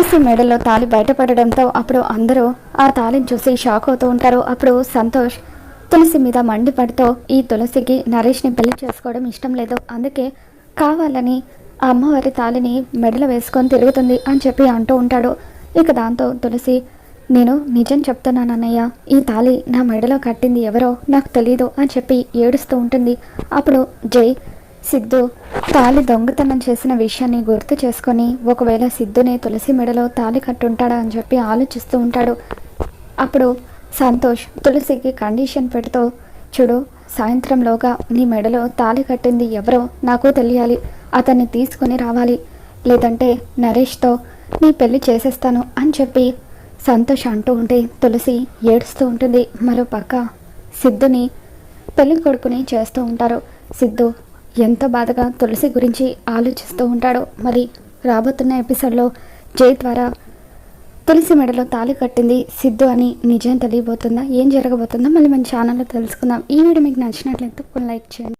తులసి మెడలో తాళి బయటపడడంతో అప్పుడు అందరూ ఆ తాళిని చూసి షాక్ అవుతూ ఉంటారు. అప్పుడు సంతోష్ తులసి మీద మండిపడుతూ ఈ తులసికి నరేష్ని పెళ్ళి చేసుకోవడం ఇష్టం లేదు. అందుకే కావాలని ఆ అమ్మవారి తాళిని మెడలో వేసుకొని తిరుగుతుంది అని చెప్పి అంటూ ఉంటాడు. ఇక దాంతో తులసి నేను నిజం చెప్తున్నాను అన్నయ్య. ఈ తాళి నా మెడలో కట్టింది ఎవరో నాకు తెలీదు అని చెప్పి ఏడుస్తూ ఉంటుంది. అప్పుడు జై సిద్ధు. తాళి దొంగతనం చేసిన విషయాన్ని గుర్తు చేసుకొని ఒకవేళ సిద్ధుని తులసి మెడలో తాళి కట్టుంటాడా అని చెప్పి ఆలోచిస్తూ ఉంటాడు. అప్పుడు సంతోష్ తులసికి కండిషన్ పెడుతూ చూడు సాయంత్రంలోగా నీ మెడలో తాళి కట్టింది ఎవరో నాకు తెలియాలి. అతన్ని తీసుకొని రావాలి. లేదంటే నరేష్తో నీ పెళ్ళి చేసేస్తాను అని చెప్పి సంతోష్ అంటూ ఉంటే తులసి ఏడుస్తూ ఉంటుంది. మరో పక్క సిద్ధుని పెళ్ళి కొడుకుని చేస్తూ ఉంటారు. సిద్ధు ఎంత బాధగా తులసి గురించి ఆలోచిస్తూ ఉంటాడో మరి రాబోతున్న ఎపిసోడ్లో జై ద్వారా తులసి మెడలో తాళి కట్టింది సిద్ధు అని నిజం తెలియబోతుందా? ఏం జరగబోతుందో మళ్ళీ మన ఛానల్లో తెలుసుకుందాం. ఈ వీడియో మీకు నచ్చినట్లయితే కొన్ని లైక్ చేయండి.